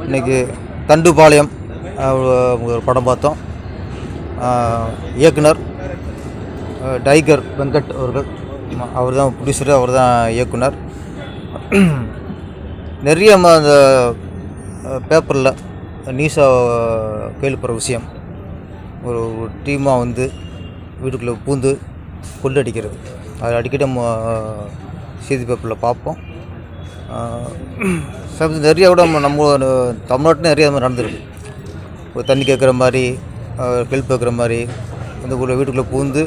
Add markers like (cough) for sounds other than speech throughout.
இன்னைக்கு தண்டுபாளையம் ஒரு படம் பார்த்தோம். இயக்குனர் டைகர் வெங்கட் அவர்கள். அவர் தான் ப்ரொடியூசர் அவர் தான் இயக்குனர். நிறைய ம- அந்த பேப்பரில் நியூஸாக கேள்விப்படுற விஷயம். ஒரு டீமாக வந்து வீட்டுக்குள்ளே பூந்து கொள்ளடிக்கிறது. அது அடிக்கடி நம்ம செய்தி பேப்பரில் பார்ப்போம். நிறைய கூட நம்ம நம்ம தமிழ்நாட்டில் நிறைய மாதிரி நடந்திருக்கு. ஒரு தண்ணி கேட்குற மாதிரி ஹெல்ப் கேட்குற மாதிரி இந்த ஒரு வீட்டுக்குள்ளே பூந்து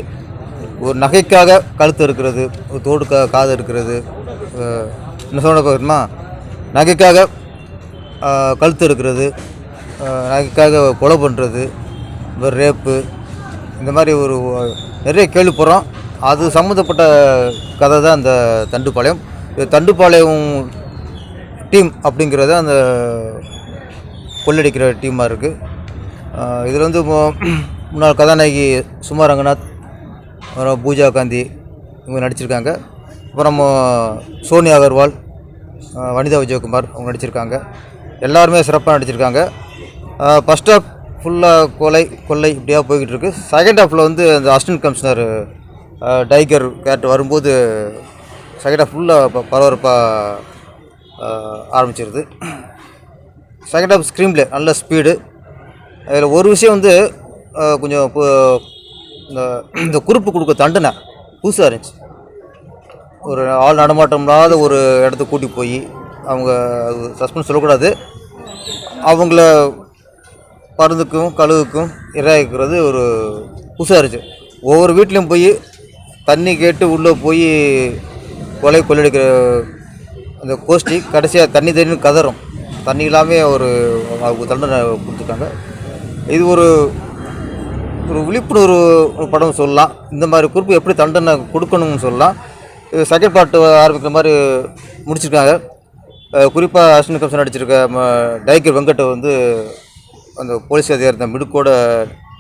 ஒரு நகைக்காக கழுத்து இருக்கிறது ஒரு தோடுக்காக காது இருக்கிறது என்ன சொல்ல போகிறோமா நகைக்காக கழுத்து இருக்கிறது நகைக்காக கொலை பண்ணுறது இந்த ரேப்பு இந்த மாதிரி ஒரு நிறைய கேள்விப்படுறோம். அது சம்மந்தப்பட்ட கதை தான் இந்த தண்டுப்பாளையம் தண்டுப்பாளையம் டீம் அப்படிங்கிறது அந்த கொள்ளடிக்கிற டீமாக இருக்குது. இதில் வந்து முன்னாள் கதாநாயகி சுமா ரங்கநாத் அப்புறம் பூஜா காந்தி இவங்க நடிச்சிருக்காங்க. அப்புறம் சோனியா அகர்வால் வனிதா விஜயகுமார் அவங்க நடிச்சிருக்காங்க. எல்லாருமே சிறப்பாக நடிச்சிருக்காங்க. ஃபஸ்ட் ஹாஃப் ஃபுல்லாக கொலை கொள்ளை இப்படியாக போய்கிட்டு இருக்கு. செகண்ட் ஹாஃபில் வந்து அந்த அசிஸ்டன்ட் கமிஷனர் டைகர் கேரக்டர் வரும்போது செகண்ட் ஹாஃப் ஃபுல்லாக பரபரப்பாக ஆரம்பிச்சிருது. செகண்ட் ஹாஃப் ஸ்க்ரீன்ல நல்ல ஸ்பீடு அதில் ஒரு விஷயம் வந்து கொஞ்சம் இந்த இந்த குறிப்பு கொடுக்க தண்டனை புதுசாக இருந்துச்சு. ஒரு ஆள் நடமாட்டம் இல்லாத ஒரு இடத்த கூட்டி போய் அவங்க சஸ்பென்ஸ் சொல்லக்கூடாது. அவங்கள பருந்துக்கும் கழுவுக்கும் இரையாக்கிறது ஒரு புதுசாக இருந்துச்சு. ஒவ்வொரு வீட்லேயும் போய் தண்ணி கேட்டு உள்ளே போய் கொலை கொள்ளடிக்கிற அந்த கோஷ்டி கடைசியாக தண்ணி தண்ணி கதறும். தண்ணி இல்லாமல் ஒரு அவங்க தண்டனை கொடுத்துருக்காங்க. இது ஒரு ஒரு விழிப்புணர்வு ஒரு படம் சொல்லலாம். இந்த மாதிரி குறிப்பு எப்படி தண்டனை கொடுக்கணும்னு சொல்லலாம். இது செகண்ட் பார்ட் ஆரம்பிக்கிற மாதிரி முடிச்சிருக்காங்க. குறிப்பாக அஸ்வினி கம்சன் நடிச்சிருக்க ம, டைகர் வெங்கட் வந்து அந்த போலீஸ் அதிகாரி மிடுக்கோடு மிடுக்கோட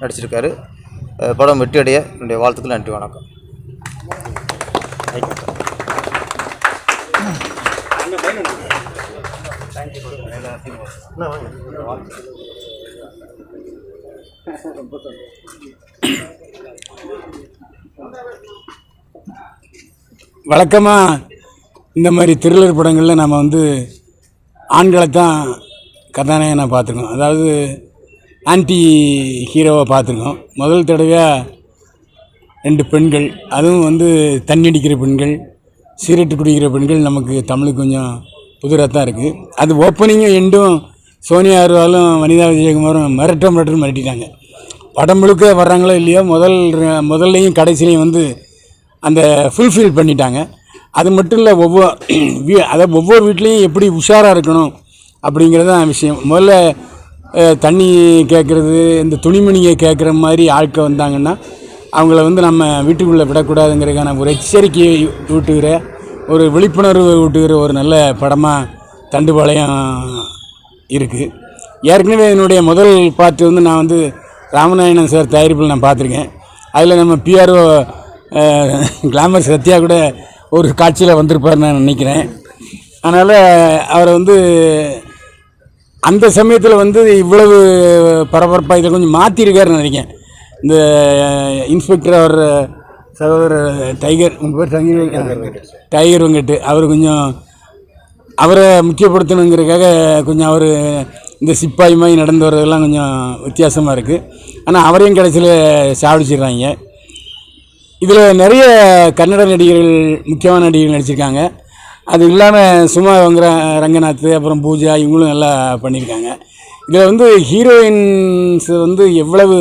நடிச்சிருக்காரு. அஹ் படம் வெற்றியடைய என்னுடைய வாழ்த்துக்கள் நன்றி வணக்கம். வழக்கமாக இந்த மாதிரி த்ரில்லர் படங்களில் நம்ம வந்து ஆண்களை தான் கதாநாயகனை பார்த்துருக்கோம். அதாவது ஆன்டி ஹீரோவை பார்த்துருக்கோம். முதல் தடவையாக ரெண்டு பெண்கள் அதுவும் வந்து தண்ணி அடிக்கிற பெண்கள் சிகரெட்டு குடிக்கிற பெண்கள் நமக்கு தமிழுக்கு கொஞ்சம் புதுராக தான் இருக்குது அது ஓப்பனிங்கும் எண்டும் சோனியா இருந்தாலும் வனிதா விஜயகுமாரும் மிரட்ட மிரட்டு மிரட்டிட்டாங்க. படம் முழுக்க வர்றாங்களோ இல்லையோ முதல் முதல்லையும் கடைசிலையும் வந்து அந்த ஃபுல்ஃபில் பண்ணிட்டாங்க. அது மட்டும் இல்லை (clears throat) ஒவ்வொரு வீ- அதாவது ஒவ்வொரு வீட்லேயும் எப்படி உஷாராக இருக்கணும் அப்படிங்கிறது தான் விஷயம். முதல்ல தண்ணி கேட்குறது இந்த துணிமணியை கேட்குற மாதிரி ஆட்கள் வந்தாங்கன்னா அவங்கள வந்து நம்ம வீட்டுக்குள்ளே விடக்கூடாதுங்கிறதுக்கான ஒரு எச்சரிக்கையை ஊட்டுகிற ஒரு விழிப்புணர்வு ஊட்டுகிற ஒரு நல்ல படமாக தண்டுபாளையம் இருக்குது ஏற்கனவே என்னுடைய முதல் பாட்டு வந்து நான் வந்து ராமநாயணன் சார் தயாரிப்பில் நான் பார்த்துருக்கேன். அதில் நம்ம பிஆர்ஓ கிளாமர் சத்யா கூட ஒரு காட்சியில் வந்திருப்பார் நான் நினைக்கிறேன். அதனால் அவரை வந்து அந்த சமயத்தில் வந்து இவ்வளவு பரபரப்பாக இதை கொஞ்சம் மாற்றிருக்காருன்னு நினைக்கிறேன். இந்த இன்ஸ்பெக்டர் அவர் சகோதரர் டைகர் உங்கள் பேர் டைகர் டைகர் வெங்கட் அவர் கொஞ்சம் அவரை முக்கியப்படுத்தணுங்கிறதுக்காக கொஞ்சம் அவர் இந்த சிப்பாய் மாதிரி நடந்து வர்றதெல்லாம் கொஞ்சம் வித்தியாசமாக இருக்குது ஆனால் அவரையும் கடைசியில் சாவடிச்சிடுறாங்க. இதில் நிறைய கன்னட நடிகர்கள் முக்கியமான நடிகர்கள் நடிச்சிருக்காங்க. அது இல்லாமல் சும்மா வங்கிற ரங்கநாத் அப்புறம் பூஜா இவங்களும் நல்லா பண்ணியிருக்காங்க. இதில் வந்து ஹீரோயின்ஸ் வந்து எவ்வளவு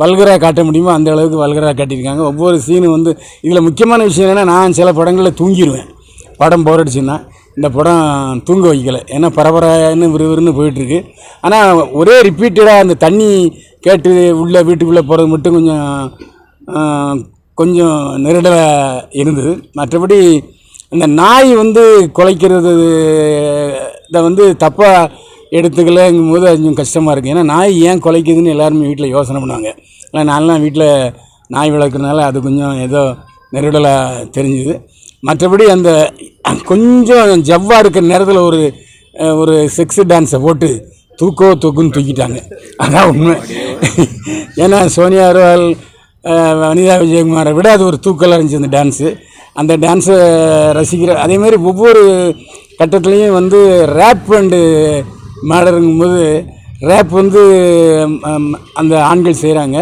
வல்கராக காட்ட முடியுமோ அந்த அளவுக்கு வல்கராக காட்டியிருக்காங்க. ஒவ்வொரு சீனும் வந்து இதில் முக்கியமான விஷயம் என்னென்னா நான் சில படங்களில் தூங்கிடுவேன் படம் போர் அடிச்சுன்னா இந்த படம் தூங்க வைக்கல. ஏன்னா பரபரன்னு விறுவிறுன்னு போயிட்டுருக்கு. ஆனால் ஒரே ரிப்பீட்டடாக அந்த தண்ணி கேட்டு உள்ளே வீட்டுக்குள்ளே போகிறது மட்டும் கொஞ்சம் கொஞ்சம் நெருடலாக இருந்தது. மற்றபடி இந்த நாய் வந்து குலைக்கிறது இதை வந்து தப்பாக எடுத்துக்கலங்கும் போது கொஞ்சம் கஷ்டமாக இருக்குது ஏன்னா நாய் ஏன் குலைக்குதுன்னு எல்லாருமே வீட்டில் யோசனை பண்ணுவாங்க. ஆனால் நான்லாம் வீட்டில் நாய் வளர்க்குறதுனால அது கொஞ்சம் ஏதோ நெருடலாக தெரிஞ்சுது. மற்றபடி அந்த கொஞ்சம் ஜவ்வாக இருக்கிற நேரத்தில் ஒரு ஒரு செக்ஸ் டான்ஸை போட்டு தூக்கோ தூக்குன்னு தூக்கிட்டாங்க. அதான் உண்மை. ஏன்னா சோனியா அகர்வால் வனிதா விஜயகுமாரை விட அது ஒரு தூக்கலாக இருந்துச்சு அந்த டான்ஸு அந்த டான்ஸை ரசிக்கிற அதே மாதிரி ஒவ்வொரு கட்டத்துலேயும் வந்து ரேப் அண்டு மேடருங்கும்போது ரேப் வந்து அந்த ஆண்கள் செய்கிறாங்க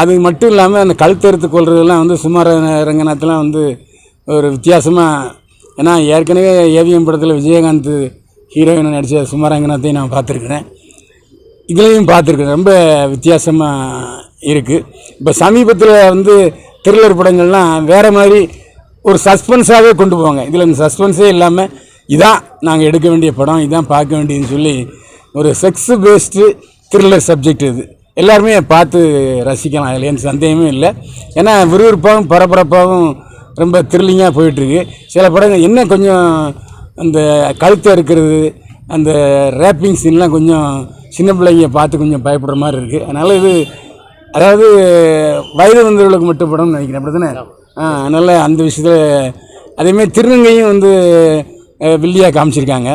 அது மட்டும் இல்லாமல் அந்த கழுத்தறுத்து கொள்றதெல்லாம் வந்து சுமார ரங்கநாத்லாம் வந்து ஒரு வித்தியாசமாக ஏன்னா ஏற்கனவே ஏவிஎம் படத்தில் விஜயகாந்த் ஹீரோயினை நடித்த சுமாரங்கநாத்தையும் நான் பார்த்துருக்குறேன். இதுலேயும் பார்த்துருக்கேன் ரொம்ப வித்தியாசமாக இருக்குது இப்போ சமீபத்தில் வந்து த்ரில்லர் படங்கள்லாம் வேறு மாதிரி ஒரு சஸ்பென்ஸாகவே கொண்டு போவாங்க. இதில் இந்த சஸ்பென்ஸே இல்லாமல் இதான் நாங்கள் எடுக்க வேண்டிய படம் இதான் பார்க்க வேண்டியதுன்னு சொல்லி ஒரு செக்ஸ் பேஸ்டு த்ரில்லர் சப்ஜெக்ட் இது. எல்லாருமே பார்த்து ரசிக்கலாம். அதில் எந்த சந்தேகமே இல்லை. ஏன்னா விறுவிறுப்பாகவும் பரபரப்பாகவும் ரொம்ப த்ரில்லிங்காக போயிட்டுருக்கு. சில படங்கள் என்ன கொஞ்சம் அந்த கழுத்தை இருக்கிறது அந்த ரேப்பிங் சீன்லாம் கொஞ்சம் சின்ன பிள்ளைங்க பார்த்து கொஞ்சம் பயப்படுற மாதிரி இருக்குது அதனால் இது அதாவது வயது வந்தவர்களுக்கு மட்டும் படம்னு நினைக்கிறேன். அப்படி தானே ஆ அதனால் அந்த விஷயத்தில் அதேமாதிரி திருநங்கையும் வந்து அஹ், வில்லியா காமிச்சிருக்காங்க.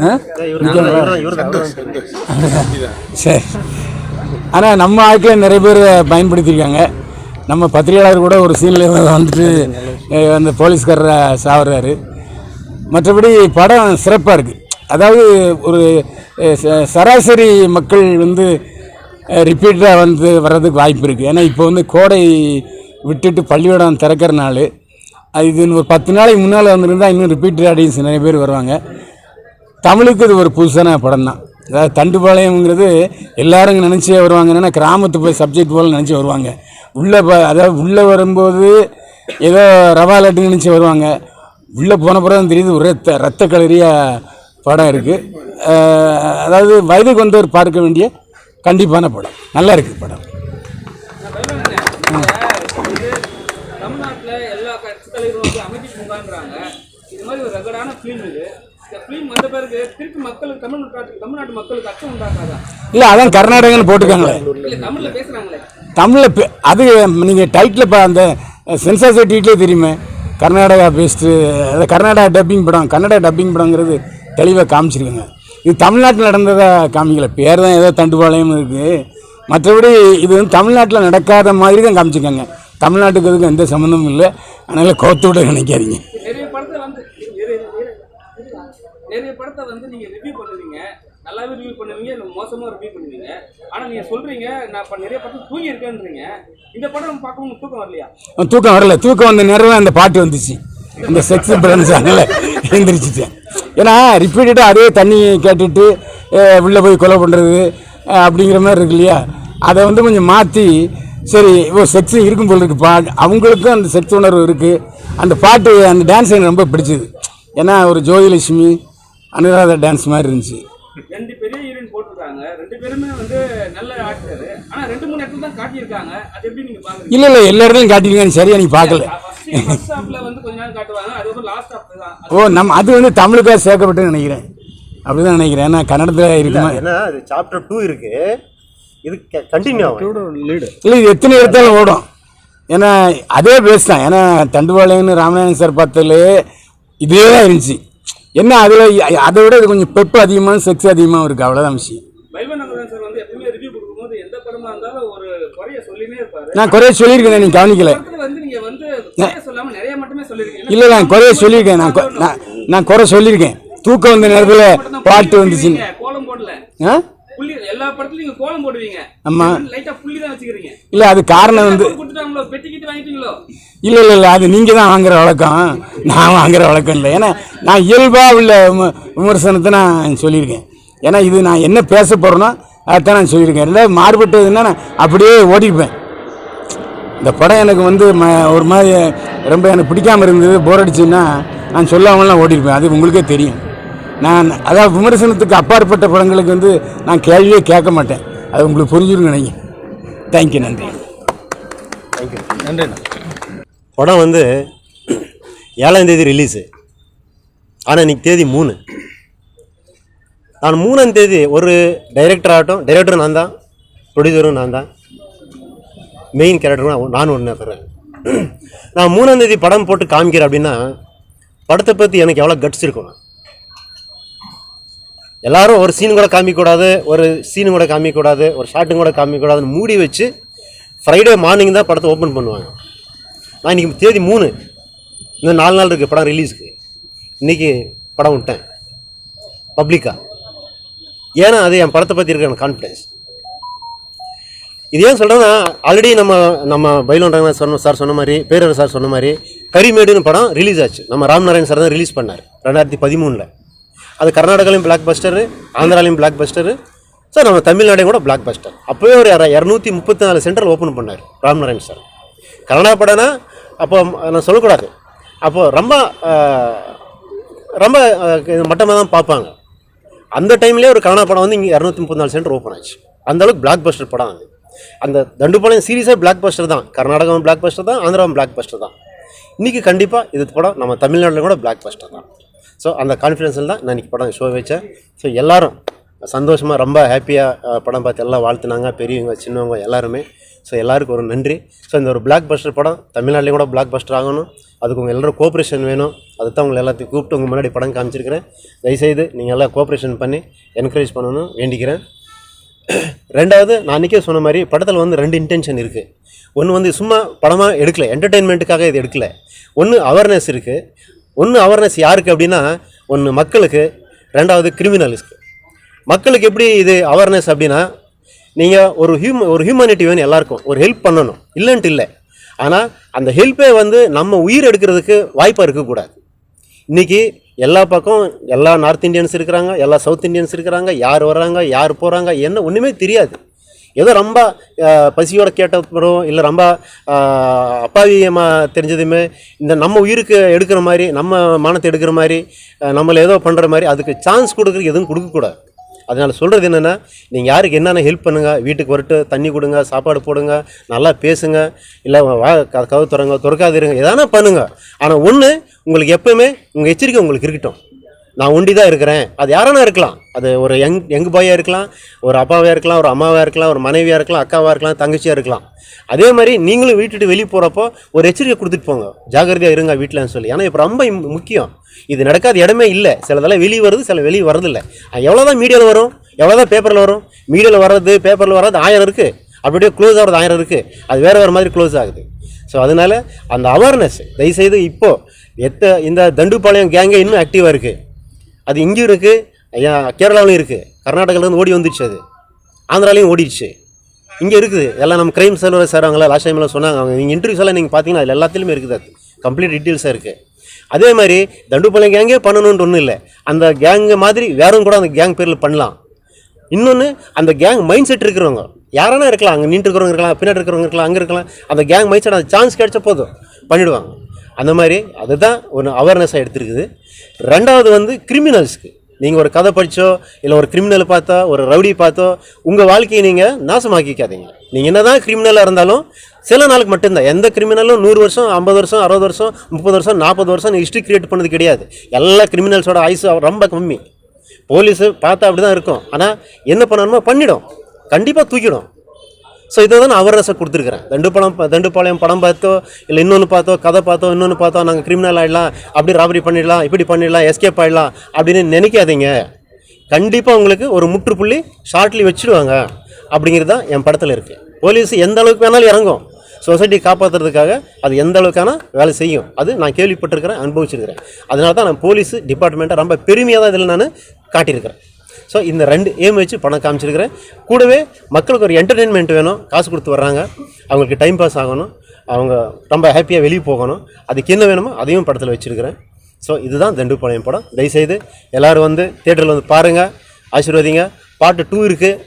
ஆ? சரி. ஆனால் நம்ம ஆட்களில் நிறைய பேர் பயன்படுத்தியிருக்காங்க. நம்ம பத்திரிகையாளர் கூட ஒரு சீனில் வந்துட்டு அந்த போலீஸ்காரரை சாவுறாரு. மற்றபடி படம் சிறப்பாக இருக்குது அதாவது ஒரு சராசரி மக்கள் வந்து ரிப்பீட்டாக வந்து வர்றதுக்கு வாய்ப்பு இருக்குது ஏன்னா இப்போ வந்து கோடை விட்டுட்டு பள்ளிக்கூடம் திறக்கிற நாள் இது ஒரு பத்து நாளைக்கு முன்னால் வந்திருந்தால் இன்னும் ரிப்பீட்டட் ஆடியன்ஸ் நிறைய பேர் வருவாங்க. தமிழுக்கு இது ஒரு புதுசான படம் தான். அதாவது தண்டுபாளையம்ங்கிறது எல்லாரும் நினச்சி வருவாங்க. என்னன்னா கிராமத்து போய் சப்ஜெக்ட் போல் நினச்சி வருவாங்க. உள்ளே அதாவது உள்ளே வரும்போது ஏதோ ரவா லட்டு நினச்சி வருவாங்க. உள்ளே போன பிறகு தெரியுது ஒரு ரத்த கலரியாக படம் இருக்குது அதாவது வயதுக்கு வந்தவர் பார்க்க வேண்டிய கண்டிப்பான படம். நல்லா இருக்குது படம். இல்லை அதான் கர்நாடகன்னு போட்டிருக்காங்களே. இல்ல தமிழில் பே- அது நீங்கள் டைட்டில் இப்போ அந்த சென்சார் சர்டிஃபிகேட்லேயே தெரியுமே. கர்நாடகா பேஸ்டு அது கர்நாடகா டப்பிங் படம் கன்னடா டப்பிங் படங்கிறது தெளிவாக காமிச்சிருக்காங்க. இது தமிழ்நாட்டில் நடந்ததாக காமிக்கல. பேர் தான் ஏதோ தண்டுபாளையம் இருக்குது மற்றபடி இது வந்து தமிழ்நாட்டில் நடக்காத மாதிரி தான் காமிச்சிருக்காங்க. தமிழ்நாட்டுக்கு அதுக்கு எந்த சம்மந்தமும் இல்லை. அதனால் கோத்தோட நினைக்காதீங்க. நிறைய படத்தை வந்து நிறைய படத்தை வந்து ரிவ்யூ பண்ணுவீங்க. நல்லாவே ரிவ்யூ பண்ணுவீங்க இல்லை மோசமாக ரிவ்யூ பண்ணுவீங்க. ஆனால் நீங்கள் சொல்கிறீங்க நான் இப்போ நிறைய படத்தை தூங்கி இருக்கேன்றீங்க இந்த படம் பார்க்கவும் தூக்கம் வரலையா? தூக்கம் வரல. தூக்கம் வந்த நேரம் அந்த பாட்டு வந்துச்சு. இந்த செக்ஸ் பிரான்ஸ் அதனால் எழுந்திரிச்சிட்டேன் ஏன்னா ரிப்பீட்டடாக அதே தண்ணி கேட்டுட்டு உள்ளே போய் கொலை பண்ணுறது அப்படிங்கிற மாதிரி இருக்கு இல்லையா? அதை வந்து கொஞ்சம் மாற்றி சரி ஓ செக்ஸ் இருக்கும் போல் இருக்கு. பா அவங்களுக்கும் அந்த செக்ஸ் உணர்வு இருக்குது அந்த பாட்டு அந்த டான்ஸ் எனக்கு ரொம்ப பிடிச்சிது. ஏன்னா ஒரு ஜோதிலட்சுமி அனுராதா டான்ஸ் மாதிரி இருந்துச்சு. ரெண்டு பெரிய ஹீரோயின் போட்டிருக்காங்க. ரெண்டு பேருமே வந்து நல்ல ஆக்டர் ஆனா ரெண்டு மூணு இடத்துல தான் காட்டியிருக்காங்க. அது எப்படி நீங்க பாக்குறீங்க? இல்லை இல்லை எல்லா இடத்துலையும் காட்டியிருக்காங்க. சரியா நீ பார்க்கல ஃபர்ஸ்ட் ஃபர்ஸ்ட் ஹாஃப்ல வந்து கொஞ்ச நேரம் காட்டுவாங்க. அதுக்கப்புறம் லாஸ்ட் ஹாஃப் தான். ஓ நம்ம அது வந்து தமிழுக்காக சேர்க்கப்பட்டு நினைக்கிறேன். அப்படிதான் நினைக்கிறேன். ஏன்னா கன்னடத்தில் இருக்குமா? ஏன்னா அது சாப்டர் டூ இருக்கு. இது கண்டினியூ ஆகும். இல்லை இது எத்தனை இடத்துல ஓடும்? ஏன்னா அதே பேஸ் தான். ஏன்னா தண்டுபாளையம்னு ராமநாதன் சார் பார்த்ததுல இதே தான் இருந்துச்சு. என்ன அதில் அதை விட இது கொஞ்சம் பெப்பு அதிகமாக செக்ஸ் அதிகமாக இருக்குது அவ்வளோதான் விஷயம். நான் குறைய சொல்லியிருக்கேன் நீ கவனிக்கல. இல்லை நான் குறைய சொல்லியிருக்கேன் நான் நான் குறை சொல்லியிருக்கேன். தூக்கம் வந்த நேரத்தில் பாட்டு வந்துச்சுன்னு. கோலம் போடல. ஆ? எல்லா படத்துலயும் நீங்க கோலம் போடுவீங்க. ஆமா. லைட்டா புள்ளி தான் வச்சுக்கிறீங்க. இல்லை அது காரணம் வந்து கொடுத்துட்டாங்களோ வாங்கிட்டீங்களோ? இல்லை இல்லை இல்லை அது நீங்கள் தான் வாங்குற வழக்கம். நான் வாங்குற வழக்கம் இல்லை. ஏன்னா நான் இயல்பாக உள்ள விம- விமர்சனத்தை நான் சொல்லியிருக்கேன். ஏன்னா இது நான் என்ன பேச போகிறேனோ அதைத்தான் நான் சொல்லியிருக்கேன். ரெண்டாவது மாறுபட்டதுன்னா நான் அப்படியே ஓடிப்பேன் இந்த படம் எனக்கு வந்து ம ஒரு மாதிரி ரொம்ப எனக்கு பிடிக்காம இருந்தது போர் அடிச்சுன்னா நான் சொல்லாமலாம் ஓடிருப்பேன். அது உங்களுக்கே தெரியும். நான் அதாவது விமர்சனத்துக்கு அப்பாற்பட்ட படங்களுக்கு வந்து நான் கேள்வியே கேட்க மாட்டேன். அது உங்களுக்கு புரிஞ்சிருங்க நினைக்கிறேன். தேங்க்யூ நன்றி. படம் வந்து ஏழாம் தேதி ரிலீஸு ஆனால் இன்னைக்கு தேதி மூணு. நான் மூணாம் தேதி ஒரு டைரக்டர் ஆகட்டும் டைரக்டர் நான் தான் ப்ரொடியூசரும் நான் தான். மெயின் கேரக்டரும் நான் ஒன்று இருக்கிறேன் நான் மூணாம் தேதி படம் போட்டு காமிக்கிறேன் அப்படின்னா படத்தை பற்றி எனக்கு எவ்வளோ கட்ஸ் இருக்கணும்? எல்லாரும் ஒரு சீன் கூட காமிக்கக்கூடாது ஒரு சீனு கூட காமிக்கக்கூடாது ஒரு ஷாட்டும் கூட காமிக்கக்கூடாதுன்னு மூடி வச்சு ஃப்ரைடே மார்னிங் தான் படத்தை ஓப்பன் பண்ணுவாங்க. நான் இன்றைக்கி தேதி மூணு. இன்னும் நாலு நாள் இருக்குது படம் ரிலீஸுக்கு இன்றைக்கி படம் விட்டேன். பப்ளிக்கா? ஏன்னா அது என் படத்தை பற்றி இருக்கிற கான்ஃபிடென்ஸ் இது ஏன் சொல்கிறேன்னா ஆல்ரெடி நம்ம நம்ம பைலோன் சொன்ன சார் சொன்ன மாதிரி பேரர் சார் சொன்ன மாதிரி கரிமேடுன்னு படம் ரிலீஸ் ஆச்சு. நம்ம ராம்நாராயண் சார் தான் ரிலீஸ் பண்ணார் ரெண்டாயிரத்தி பதிமூணில். அது கர்நாடகாலையும் பிளாக் பஸ்டரு ஆந்திராலையும் பிளாக் பஸ்டரு சார் நம்ம தமிழ்நாடையும் கூட பிளாக் பஸ்டர் அப்போவே ஒரு இரநூத்தி முப்பத்தி நாலு சென்டர் ஓப்பன் பண்ணார் ராம்நாராயண் சார் கர்நாடக படம்னா அப்போ நான் சொல்லக்கூடாது. அப்போது ரொம்ப ரொம்ப ரொம்ப மட்டமாக தான் பார்ப்பாங்க. அந்த டைம்லேயே ஒரு கனடா படம் வந்து இங்கே இரநூத்தி முப்பத்தி நாலு சென்டர் ஓப்பன் ஆச்சு. அந்தளவுக்கு பிளாக் பஸ்டர் படம் அது. அந்த தண்டுபாளையம் சீரியஸாக பிளாக் பஸ்டர் தான். கர்நாடகாவும் பிளாக் பஸ்டர் தான் ஆந்திராவும் பிளாக் பஸ்டர் தான். இன்றைக்கி கண்டிப்பாக இது படம் நம்ம தமிழ்நாட்டில் கூட பிளாக் பஸ்டர் தான். ஸோ அந்த கான்ஃபிடென்ஸில் தான் நான் இன்றைக்கி படம் ஷோ வச்சேன். ஸோ எல்லோரும் சந்தோஷமாக ரொம்ப ஹாப்பியாக படம் பார்த்து எல்லாம் வாழ்த்துனாங்க. பெரியவங்க சின்னவங்க எல்லாருமே. ஸோ எல்லாருக்கும் ஒரு நன்றி. ஸோ இந்த ஒரு பிளாக் பஸ்டர் படம் தமிழ்நாட்டிலையும் கூட பிளாக் பஸ்டர் ஆகணும். அதுக்கு உங்கள் எல்லோரும் கோஆப்ரேஷன் வேணும். அதுதான் உங்களை எல்லாத்தையும் கூப்பிட்டு உங்கள் முன்னாடி படம் காமிச்சிருக்கிறேன். தயவுசெய்து நீங்கள் எல்லாம் கோஆப்ரேஷன் பண்ணி என்கரேஜ் பண்ணணும் வேண்டிக்கிறேன். ரெண்டாவது நான் அன்றைக்கே சொன்ன மாதிரி படத்தில் வந்து ரெண்டு இன்டென்ஷன் இருக்குது ஒன்று வந்து சும்மா படமாக எடுக்கல என்டர்டெயின்மெண்ட்டுக்காக இது எடுக்கலை. ஒன்று அவேர்னஸ் இருக்குது ஒன்று அவேர்னஸ் யாருக்கு அப்படின்னா ஒன்று மக்களுக்கு. ரெண்டாவது கிரிமினல்ஸ்க்கு மக்களுக்கு எப்படி இது அவேர்னஸ் அப்படின்னா நீங்கள் ஒரு ஹியூம ஒரு ஹியூமனிட்டி வேணும் எல்லாருக்கும். ஒரு ஹெல்ப் பண்ணணும். இல்லைன்ட்டு இல்லை. ஆனால் அந்த ஹெல்ப்பே வந்து நம்ம உயிர் எடுக்கிறதுக்கு வாய்ப்பாக இருக்கக்கூடாது. இன்றைக்கி எல்லா பக்கம் எல்லா நார்த் இந்தியன்ஸ் இருக்கிறாங்க எல்லா சவுத் இந்தியன்ஸ் இருக்கிறாங்க யார் வர்றாங்க யார் போகிறாங்க என்ன ஒன்றுமே தெரியாது. ஏதோ ரொம்ப பசியோட கேட்டப்படும் இல்லை ரொம்ப அப்பாவியமாக தெரிஞ்சதுமே இந்த நம்ம உயிருக்கு எடுக்கிற மாதிரி நம்ம மானத்தை எடுக்கிற மாதிரி நம்மளை ஏதோ பண்ணுற மாதிரி அதுக்கு சான்ஸ் கொடுக்குறதுக்கு எதுவும் கொடுக்கக்கூடாது. அதனால் சொல்கிறது என்னென்னா நீங்கள் யாருக்கு என்னென்ன ஹெல்ப் பண்ணுங்கள் வீட்டுக்கு வரட்டு தண்ணி கொடுங்க சாப்பாடு போடுங்க நல்லா பேசுங்க இல்லை வா க- கதவு திறங்க திறக்காதிருங்க எதானா பண்ணுங்கள் ஆனால் ஒன்று உங்களுக்கு எப்போவுமே உங்கள் எச்சரிக்கை உங்களுக்கு இருக்கட்டும். நான் ஒண்டி தான் இருக்கிறேன். அது யாரானா இருக்கலாம். அது ஒரு யங் யங் பாயாக இருக்கலாம் ஒரு அப்பாவாக இருக்கலாம் ஒரு அம்மாவாக இருக்கலாம் ஒரு மனைவியாக இருக்கலாம் அக்காவாக இருக்கலாம் தங்கச்சியாக இருக்கலாம். அதே மாதிரி நீங்களும் வீட்டுட்டு வெளியே போகிறப்போ ஒரு எச்சரிக்கை கொடுத்துட்டு போங்க. ஜாகிரதையாக இருங்க வீட்டில்னு சொல்லி. ஏன்னா இப்போ ரொம்ப முக்கியம். இது நடக்காத இடமே இல்லை. சிலதெல்லாம் வெளியே வருது சில வெளியே வரதில்லை எவ்வளோ தான் மீடியாவில் வரும்? எவ்வளோ தான் பேப்பரில் வரும்? மீடியாவில் வர்றது பேப்பரில் வர்றது ஆயிரம் இருக்குது அப்படியே க்ளோஸ் ஆகிறது ஆயிரம் இருக்குது அது வேறு வேறு மாதிரி க்ளோஸ் ஆகுது. ஸோ அதனால் அந்த அவேர்னஸ் தயவுசெய்து இப்போது எத்த இந்த தண்டுப்பாளையம் கேங்கே இன்னும் ஆக்டிவாக இருக்குது அது இங்கேயும் இருக்குது கேரளாவிலும் இருக்குது கர்நாடகாவிலேருந்து ஓடி வந்துடுச்சு அது. ஆந்திராலையும் ஓடிடுச்சு. இங்கே இருக்குது. எல்லாம் நம்ம கிரைம் செல்வர் சார் அவங்கள லாஸ்ட் டைமில் சொன்னாங்க. அவங்க நீங்கள் இன்டர்வியூஸ் எல்லாம் நீங்கள் பார்த்தீங்கன்னா அதில் எல்லாத்துலேயுமே இருக்குது அது. கம்ப்ளீட் டீட்டெயில்ஸாக இருக்குது அதே மாதிரி தண்டுப்பாளையம் கேங்கே பண்ணணுன்ட்டு ஒன்றும் இல்லை. அந்த கேங்கு மாதிரி வேறும் கூட அந்த கேங் பேரில் பண்ணலாம். இன்னொன்று அந்த கேங் மைண்ட் செட் இருக்கிறவங்க. யாரானா இருக்கலாம் அங்கே நின்று இருக்கிறவங்க இருக்கலாம் பின்னாடி இருக்கிறவங்க இருக்கலாம் அங்கே இருக்கலாம். அந்த கேங் மைண்ட் செட் அந்த சான்ஸ் கிடைச்ச போதும். பண்ணிவிடுவாங்க அந்த மாதிரி அதுதான் ஒன்று அவேர்னஸாக எடுத்துருக்குது. ரெண்டாவது வந்து கிரிமினல்ஸ்க்கு நீங்கள் ஒரு கதை படித்தோ இல்லை ஒரு கிரிமினல் பார்த்தோ ஒரு ரவுடி பார்த்தோ உங்கள் வாழ்க்கையை நீங்கள் நாசமாக்கிக்காதீங்க. நீங்கள் என்ன தான் கிரிமினலாக இருந்தாலும் சில நாளுக்கு மட்டும்தான். எந்த கிரிமினலும் நூறு வருஷம் ஐம்பது வருஷம் அறுபது வருஷம் முப்பது வருஷம் நாற்பது வருஷம் ஹிஸ்ட்ரி கிரியேட் பண்ணது கிடையாது. எல்லா கிரிமினல்ஸோட ஆயுசு ரொம்ப கம்மி. போலீஸு பார்த்தா அப்படி தான் இருக்கும். ஆனால் என்ன பண்ணணுமோ பண்ணிடும். கண்டிப்பாக தூக்கிடும். ஸோ இதை தான் நான் அவேர்னஸை கொடுத்துருக்குறேன். தண்டுப்பாளையம் தண்டுப்பாளையம் படம் பார்த்தோ இல்லை இன்னொன்று பார்த்தோ கதை பார்த்தோ இன்னொன்று பார்த்தோ நாங்கள் கிரிமினல் ஆகிடலாம் அப்படி ராபரி பண்ணிடலாம் இப்படி பண்ணிடலாம் எஸ்கேப் ஆகிடலாம் அப்படின்னு நினைக்காதீங்க. கண்டிப்பாக உங்களுக்கு ஒரு முற்றுப்புள்ளி ஷார்ட்லி வச்சுடுவாங்க அப்படிங்கிறது தான் என் படத்தில் இருக்குது போலீஸ் எந்த அளவுக்கு வேணாலும் இறங்கும். சொசைட்டி காப்பாற்றுறதுக்காக அது எந்த அளவுக்கான வேலை செய்யும். அது நான் கேள்விப்பட்டிருக்கிறேன் அனுபவிச்சிருக்கிறேன். அதனால தான் நான் போலீஸ் டிபார்ட்மெண்ட்டை ரொம்ப பெருமையாக தான் இதில் நான் காட்டியிருக்கிறேன். ஸோ இந்த ரெண்டு ஏம் வச்சு பணம் காமிச்சிருக்கிறேன். கூடவே மக்களுக்கு ஒரு என்டர்டெயின்மெண்ட் வேணும். காசு கொடுத்து வர்றாங்க. அவங்களுக்கு டைம் பாஸ் ஆகணும். அவங்க ரொம்ப ஹாப்பியாக வெளியே போகணும். அதுக்கு என்ன வேணுமோ அதையும் படத்தில் வச்சுருக்கிறேன். ஸோ இதுதான் தண்டுப்பாளையம் படம். தயவுசெய்து எல்லோரும் வந்து தேட்டரில் வந்து பாருங்கள் ஆசீர்வதிங்க. பாட்டு டூ இருக்குது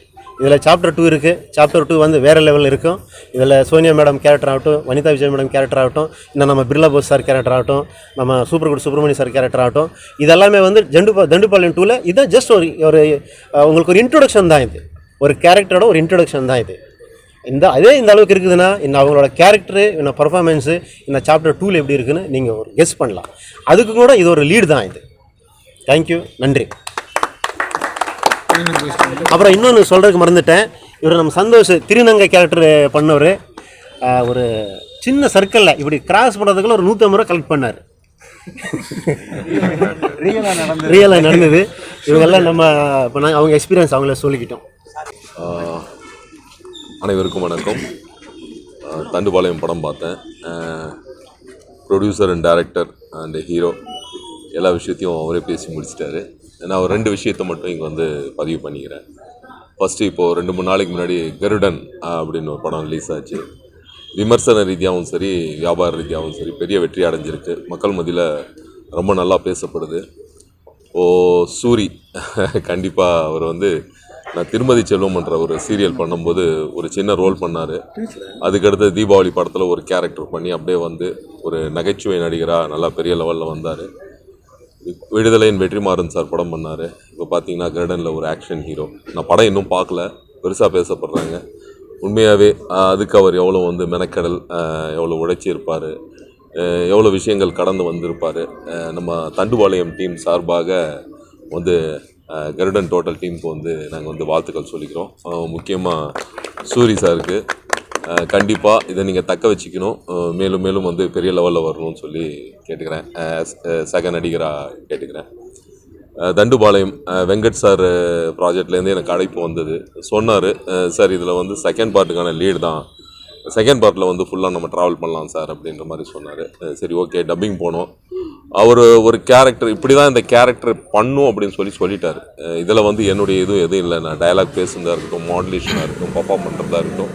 இதில் சாப்டர் டூ இருக்குது சாப்டர் டூ வந்து வேறு லெவலில் இருக்கும். இதில் சோனியா மேடம் கேரக்டர் ஆகட்டும் வனிதா விஜய் மேடம் கேரக்டர் ஆகட்டும் இன்னும் நம்ம பிர்லா போஸ் சார் கேரக்டர் ஆகட்டும் நம்ம super good Subramanya sir character ஆகட்டும் இதெல்லாமே வந்து ஜண்டு தண்டுபாளையம் டூவில் இதுதான் ஜஸ்ட் ஒரு ஒரு உங்களுக்கு ஒரு இன்ட்ரொடக்ஷன் தான் இது. ஒரு கேரக்டரோட ஒரு இன்ட்ரொடக்ஷன் தான் இது. இந்த அதே இந்த அளவுக்கு இருக்குதுன்னா இன்னும் அவங்களோட கேரக்டரு இன்னும் பர்ஃபார்மன்ஸு இந்த சாப்டர் டூவில் எப்படி இருக்குன்னு நீங்கள் ஒரு கெஸ் பண்ணலாம். அதுக்கு கூட இது ஒரு லீடு தான் இது. தேங்க்யூ நன்றி. அப்புறம் இன்னொன்று சொல்கிறதுக்கு மறந்துட்டேன். இவர் நம்ம சந்தோஷ் திருநங்கை கேரக்டர் பண்ணவர். ஒரு சின்ன சர்க்கிளில் இப்படி கிராஸ் பண்ணுறதுக்குள்ள ஒரு நூற்றம்பது ரூபா கலெக்ட் பண்ணார். ரியலாக நடந்தது. இவங்கெல்லாம் நம்ம இப்போ நாங்கள் அவங்க எக்ஸ்பீரியன்ஸ் அவங்கள சொல்லிக்கிட்டோம். அனைவருக்கும் வணக்கம். தண்டுபாளையம் படம் பார்த்தேன். Producer and director and hero எல்லா விஷயத்தையும் அவரே பேசி முடிச்சிட்டாரு. நான் ஒரு ரெண்டு விஷயத்தை மட்டும் இங்கே வந்து பதிவு பண்ணிக்கிறேன். ஃபஸ்ட்டு இப்போது ரெண்டு மூணு நாளைக்கு முன்னாடி கருடன் அப்படின்னு ஒரு படம் ரிலீஸ் ஆச்சு. விமர்சன ரீதியாகவும் சரி வியாபார ரீதியாகவும் சரி பெரிய வெற்றி அடைஞ்சிருக்கு. மக்கள் மத்தியில் ரொம்ப நல்லா பேசப்படுது. ஓ சூரி (laughs) கண்டிப்பாக அவர் வந்து நான் திருமதி செல்வம்ன்ற ஒரு சீரியல் பண்ணும்போது ஒரு சின்ன ரோல் பண்ணார். அதுக்கடுத்து தீபாவளி படத்தில் ஒரு கேரக்டர் பண்ணி அப்படியே வந்து ஒரு நகைச்சுவை நடிகராக நல்லா பெரிய லெவலில் வந்தார். விடுதலையின் வெற்றிமாறன் சார் படம் பண்ணார். இப்போ பார்த்தீங்கன்னா கர்டனில் ஒரு ஆக்ஷன் ஹீரோ நான் படம் இன்னும் பார்க்கல பெருசாக பேசப்படுறாங்க. உண்மையாகவே அதுக்கு அவர் எவ்வளோ வந்து மெனக்கடல் எவ்வளோ உழைச்சிருப்பார் எவ்வளோ விஷயங்கள் கடந்து வந்திருப்பார். நம்ம தண்டுபாளையம் டீம் சார்பாக வந்து கருடன் டோட்டல் டீமுக்கு வந்து நாங்கள் வந்து வாழ்த்துக்கள் சொல்லிக்கிறோம். முக்கியமாக சூரி சாருக்கு. கண்டிப்பாக இதை நீங்கள் தக்க வச்சுக்கணும். மேலும் மேலும் வந்து பெரிய லெவலில் வரணும்னு சொல்லி கேட்டுக்கிறேன். சக நடிகராக கேட்டுக்கிறேன். தண்டுபாளையம் வெங்கட் சார் ப்ராஜெக்ட்லேருந்து எனக்கு அழைப்பு வந்தது. சொன்னார் சார் இதில் வந்து செகண்ட் பார்ட்டுக்கான லீடு தான். செகண்ட் பார்ட்டில் வந்து ஃபுல்லாக நம்ம ட்ராவல் பண்ணலாம் சார் அப்படின்ற மாதிரி சொன்னார். சரி ஓகே டப்பிங் போனோம். அவர் ஒரு கேரக்டர் இப்படி தான் இந்த கேரக்டர் பண்ணும் அப்படின்னு சொல்லி சொல்லிட்டார். இதில் வந்து என்னுடைய இதுவும் எதுவும் இல்லை. நான் டயலாக் பேசுனதாக இருக்கட்டும் மாடுலேஷனாக இருக்கட்டும் பர்ஃபார்ம் பண்ணுறதா இருக்கட்டும்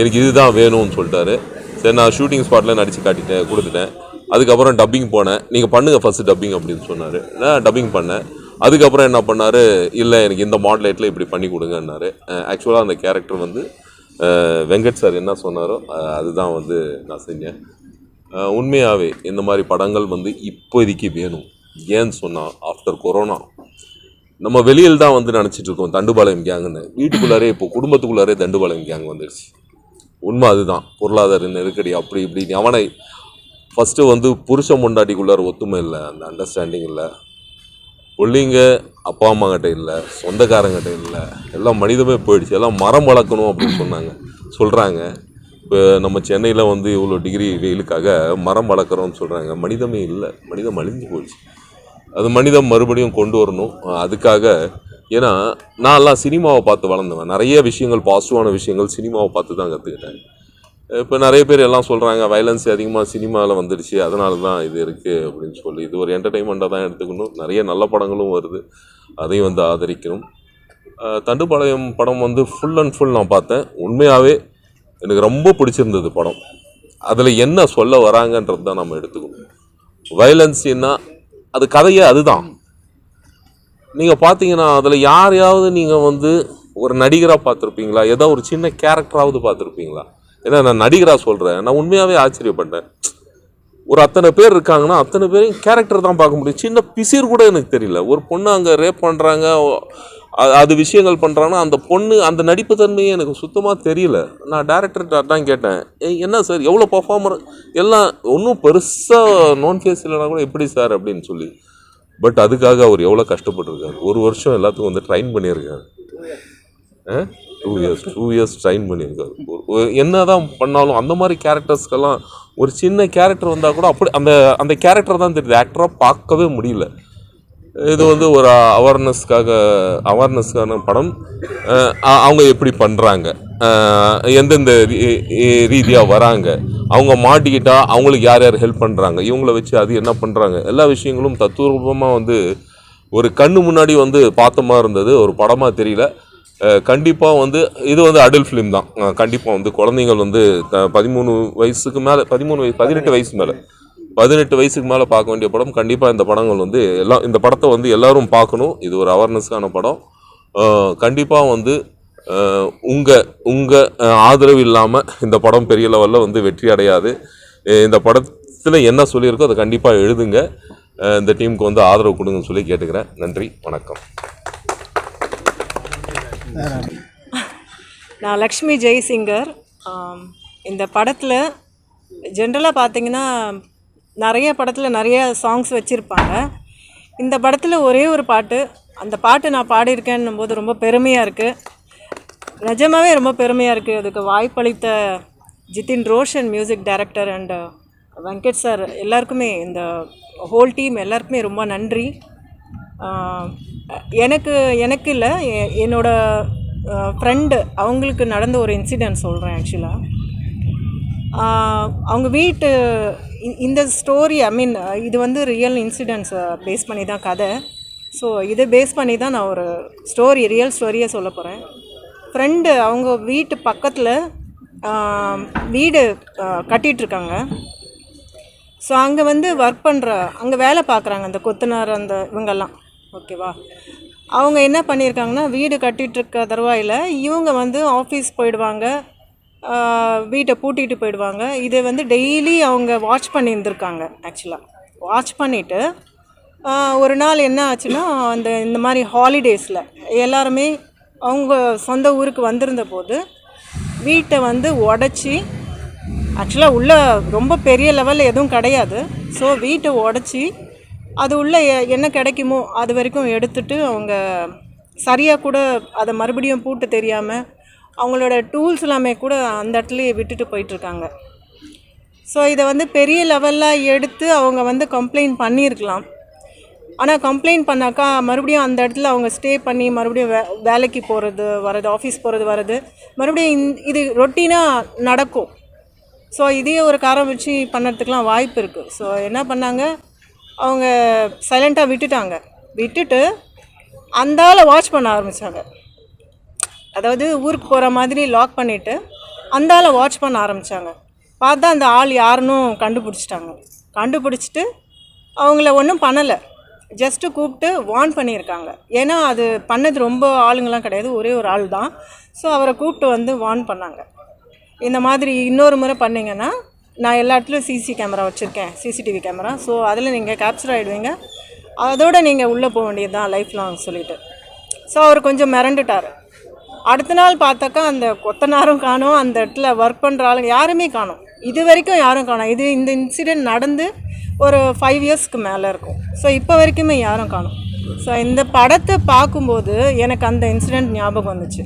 எனக்கு இதுதான் வேணும்னு சொல்லிட்டாரு. சரி நான் ஷூட்டிங் ஸ்பாட்டில் நடித்து காட்டிட்டேன் கொடுத்துட்டேன். அதுக்கப்புறம் டப்பிங் போனேன். நீங்கள் பண்ணுங்கள் ஃபஸ்ட்டு டப்பிங் அப்படின்னு சொன்னார். நான் டப்பிங் பண்ணேன். அதுக்கப்புறம் என்ன பண்ணார்? இல்லை எனக்கு இந்த மாடலேட்டில் இப்படி பண்ணி கொடுங்கன்னாரு. ஆக்சுவலாக அந்த கேரக்டர் வந்து வெங்கட் சார் என்ன சொன்னாரோ அதுதான் வந்து நான் செஞ்சேன். உண்மையாகவே இந்த மாதிரி படங்கள் வந்து இப்போதைக்கு வேணும். ஏன்னு சொன்னால் ஆஃப்டர் கொரோனா நம்ம வெளியில் தான் வந்து நினச்சிட்டு இருக்கோம் தண்டுபாளையம் கேங்குன்னு வீட்டுக்குள்ளாரே இப்போ குடும்பத்துக்குள்ளாரே தண்டுபாளையம் கேங் வந்துடுச்சு உண்மை அதுதான். பொருளாதார நெருக்கடி அப்படி இப்படி அவனை ஃபஸ்ட்டு வந்து புருஷன் முண்டாட்டிக்குள்ளார ஒத்துமை இல்லை. அந்த அண்டர்ஸ்டாண்டிங் இல்லை. பிள்ளைங்க அப்பா அம்மா கிட்ட இல்லை. சொந்தக்காரங்கிட்ட இல்லை. எல்லாம் மனிதமே போயிடுச்சு. எல்லாம் மரம் வளர்க்கணும் அப்படின்னு சொன்னாங்க. சொல்கிறாங்க இப்போ நம்ம சென்னையில் வந்து இவ்வளோ டிகிரி வெயிலுக்காக மரம் வளர்க்குறோம்னு சொல்கிறாங்க மனிதமே இல்லை. மனிதம் அழிஞ்சு போயிடுச்சு அது மனிதம் மறுபடியும் கொண்டு வரணும். அதுக்காக ஏன்னா நான்லாம் சினிமாவை பார்த்து வளர்ந்தவன். நிறைய விஷயங்கள் பாசிட்டிவான விஷயங்கள் சினிமாவை பார்த்து தான் கற்றுக்கிட்டேன் இப்போ நிறைய பேர் எல்லாம் சொல்கிறாங்க வயலன்ஸ் அதிகமாக சினிமாவில் வந்துடுச்சு அதனால தான் இது இருக்குது அப்படின்னு சொல்லி. இது ஒரு என்டர்டெயின்மெண்ட்டாக தான் எடுத்துக்கணும். நிறைய நல்ல படங்களும் வருது. அதையும் வந்து ஆதரிக்கணும். தண்டுபாளையம் தண்டுப்பாளையம் படம் வந்து ஃபுல் அண்ட் ஃபுல் நான் பார்த்தேன். உண்மையாகவே எனக்கு ரொம்ப பிடிச்சிருந்தது படம். அதில் என்ன சொல்ல வராங்கன்றது தான் நம்ம எடுத்துக்கணும். வயலன்ஸ்னா அது கதையே அதுதான். நீங்கள் பார்த்தீங்கன்னா அதில் யாரையாவது நீங்கள் வந்து ஒரு நடிகராக பார்த்துருப்பீங்களா ஏதோ ஒரு சின்ன கேரக்டராவது பார்த்துருப்பீங்களா ஏன்னா நான் நடிகராக சொல்கிறேன் நான் உண்மையாகவே ஆச்சரியப்பட்டேன். ஒரு அத்தனை பேர் இருக்காங்கன்னா அத்தனை பேரையும் கேரக்டர் தான் பார்க்க முடியும். சின்ன பிசிர் கூட எனக்கு தெரியல. ஒரு பொண்ணு அங்கே ரேப் பண்ணுறாங்க அது விஷயங்கள் பண்ணுறாங்கன்னா அந்த பொண்ணு அந்த நடிப்பு தன்மையே எனக்கு சுத்தமாக தெரியல. நான் டேரக்டர்கிட்ட தான் கேட்டேன். என்ன சார் எவ்வளோ பர்ஃபார்மர் எல்லாம் ஒன்றும் பெருசாக நோன் ஃபேஸ் இல்லைனா கூட எப்படி சார் அப்படின்னு சொல்லி. பட் அதுக்காக அவர் எவ்வளோ கஷ்டப்பட்டிருக்காரு? ஒரு வருஷம் எல்லாத்துக்கும் வந்து ட்ரைன் பண்ணியிருக்காரு. Two years two years train பண்ணியிருக்காரு. என்ன தான் பண்ணாலும் அந்த மாதிரி கேரக்டர்ஸ்க்கெல்லாம் ஒரு சின்ன கேரக்டர் வந்தால் கூட அப்படி அந்த அந்த கேரக்டர் தான் தெரியுது. ஆக்டராக பார்க்கவே முடியல. இது வந்து ஒரு அவேர்னஸ்க்காக அவேர்னஸ்க்கான படம். அவங்க எப்படி பண்ணுறாங்க எந்தெந்த ரீதியாக வராங்க? அவங்க மாட்டிக்கிட்டால் அவங்களுக்கு யார் யார் ஹெல்ப் பண்ணுறாங்க இவங்கள வச்சு அது என்ன பண்ணுறாங்க எல்லா விஷயங்களும் தத்துவரூபமாக வந்து ஒரு கண்ணு முன்னாடி வந்து பார்த்த மாதிரி இருந்தது ஒரு படமாக தெரியல. கண்டிப்பாக வந்து இது வந்து அடல்ட் ஃபிலிம் தான். கண்டிப்பாக வந்து குழந்தைங்கள் வந்து த- பதிமூணு வயசுக்கு மேலே பதிமூணு வயசு பதினெட்டு வயசு மேலே பதினெட்டு வயசுக்கு மேலே பார்க்க வேண்டிய படம். கண்டிப்பாக இந்த படங்கள் வந்து எல்லாம் இந்த படத்தை வந்து எல்லோரும் பார்க்கணும். இது ஒரு அவேர்னஸ்க்கான படம். கண்டிப்பாக வந்து உங்கள் உங்கள் ஆதரவு இல்லாமல் இந்த படம் பெரிய லெவலில் வந்து வெற்றி அடையாது. இந்த படத்தில் என்ன சொல்லியிருக்கோ அதை கண்டிப்பாக எழுதுங்க. இந்த டீமுக்கு வந்து ஆதரவு கொடுங்கன்னு சொல்லி கேட்டுக்கிறேன். நன்றி வணக்கம். நான் லக்ஷ்மி ஜெய்சிங்கர். இந்த படத்தில் ஜென்ரலாக பார்த்தீங்கன்னா நிறைய படத்தில் நிறைய சாங்ஸ் வச்சுருப்பாங்க. இந்த படத்தில் ஒரே ஒரு பாட்டு அந்த பாட்டு நான் பாடியிருக்கேன்னும் போது ரொம்ப பெருமையாக இருக்குது நிஜமாவே ரொம்ப பெருமையாக இருக்குது அதுக்கு வாய்ப்பளித்த Jithin Roshan music director and Venkat sir எல்லாருக்குமே இந்த ஹோல் டீம் எல்லாருக்குமே ரொம்ப நன்றி. எனக்கு எனக்கு இல்லை எ- என்னோட ஃப்ரெண்டு அவங்களுக்கு நடந்த ஒரு இன்சிடென்ட் சொல்கிறேன் ஆக்சுவலாக அவங்க வீட்டு இந்த ஸ்டோரி ஐ மீன் இது வந்து ரியல் இன்சிடென்ட்ஸை பேஸ் பண்ணி தான் கதை. ஸோ இதை பேஸ் பண்ணி தான் நான் ஒரு ஸ்டோரி ரியல் ஸ்டோரியை சொல்ல போகிறேன் ஃப்ரெண்டு அவங்க வீட்டு பக்கத்தில் வீடு கட்டிகிட்ருக்காங்க ஸோ அங்கே வந்து ஒர்க் பண்ணுற அங்கே வேலை பார்க்குறாங்க அந்த கொத்தனார் அந்த இவங்கெல்லாம். ஓகேவா அவங்க என்ன பண்ணியிருக்காங்கன்னா வீடு கட்டிகிட்ருக்க தருவாயில் இவங்க வந்து ஆஃபீஸ் போயிடுவாங்க. வீட்டை பூட்டிட்டு போயிடுவாங்க. இதை வந்து டெய்லி அவங்க வாட்ச் பண்ணியிருந்துருக்காங்க ஆக்சுவலாக வாட்ச் பண்ணிவிட்டு ஒரு நாள் என்ன ஆச்சுன்னா அந்த இந்த மாதிரி ஹாலிடேஸில் எல்லாருமே அவங்க சொந்த ஊருக்கு வந்திருந்த போது வீட்டை வந்து உடச்சி ஆக்சுவலாக உள்ள ரொம்ப பெரிய லெவலில் எதுவும் கிடையாது. ஸோ வீட்டை உடச்சி அது உள்ளே எ- என்ன கிடைக்குமோ அது வரைக்கும் எடுத்துட்டு அவங்க சரியாக கூட அதை மறுபடியும் பூட்டு தெரியாமல் அவங்களோட டூல்ஸ் எல்லாமே கூட அந்த இடத்துலையே விட்டுட்டு போயிட்டுருக்காங்க ஸோ இதை வந்து பெரிய லெவலில் எடுத்து அவங்க வந்து கம்ப்ளைண்ட் பண்ணியிருக்கலாம். ஆனால் கம்ப்ளைண்ட் பண்ணாக்கா மறுபடியும் அந்த இடத்துல அவங்க ஸ்டே பண்ணி மறுபடியும் வே வேலைக்கு போகிறது வர்றது ஆஃபீஸ் போகிறது வர்றது மறுபடியும் இந்த- இது ரொட்டீனாக நடக்கும். ஸோ இதையே ஒரு காரம் வச்சு பண்ணுறதுக்கெலாம் வாய்ப்பு இருக்குது ஸோ என்ன பண்ணாங்க? அவங்க சைலண்ட்டாக விட்டுட்டாங்க. விட்டுட்டு அந்தால வாட்ச் பண்ண ஆரம்பித்தாங்க அதாவது ஊருக்கு போகிற மாதிரி லாக் பண்ணிவிட்டு அந்தால வாட்ச் பண்ண ஆரம்பித்தாங்க பார்த்தா அந்த ஆள் யாருன்னு கண்டுபிடிச்சிட்டாங்க. கண்டுபிடிச்சிட்டு அவங்கள ஒன்றும் பண்ணலை. ஜஸ்ட்டு கூப்பிட்டு வார்ன் பண்ணியிருக்காங்க. ஏன்னா அது பண்ணது ரொம்ப ஆளுங்களாம் கிடையாது ஒரே ஒரு ஆள் தான். ஸோ அவரை கூப்பிட்டு வந்து வார்ன் பண்ணாங்க. இந்த மாதிரி இன்னொரு முறை பண்ணீங்கன்னா நான் எல்லா இடத்துலையும் சிசி கேமரா வச்சுருக்கேன் சிசிடிவி கேமரா ஸோ அதில் நீங்கள் கேப்சர் ஆகிடுவீங்க அதோட நீங்கள் உள்ளே போக வேண்டியது தான் லைஃப் லாங் சொல்லிட்டு. ஸோ அவர் கொஞ்சம் மிரண்டுட்டார். அடுத்த நாள் பார்த்தாக்கா அந்த கொத்தனாரும் காணும் அந்த இடத்துல ஒர்க் பண்ணுற ஆளுங்க யாருமே காணும். இது வரைக்கும் யாரும் காணோம். இது இந்த இன்சிடெண்ட் நடந்து ஒரு ஃபைவ் இயர்ஸ்க்கு மேலே இருக்கும். ஸோ இப்போ வரைக்குமே யாரும் காணும். ஸோ இந்த படத்தை பார்க்கும்போது எனக்கு அந்த இன்சிடெண்ட் ஞாபகம் வந்துச்சு.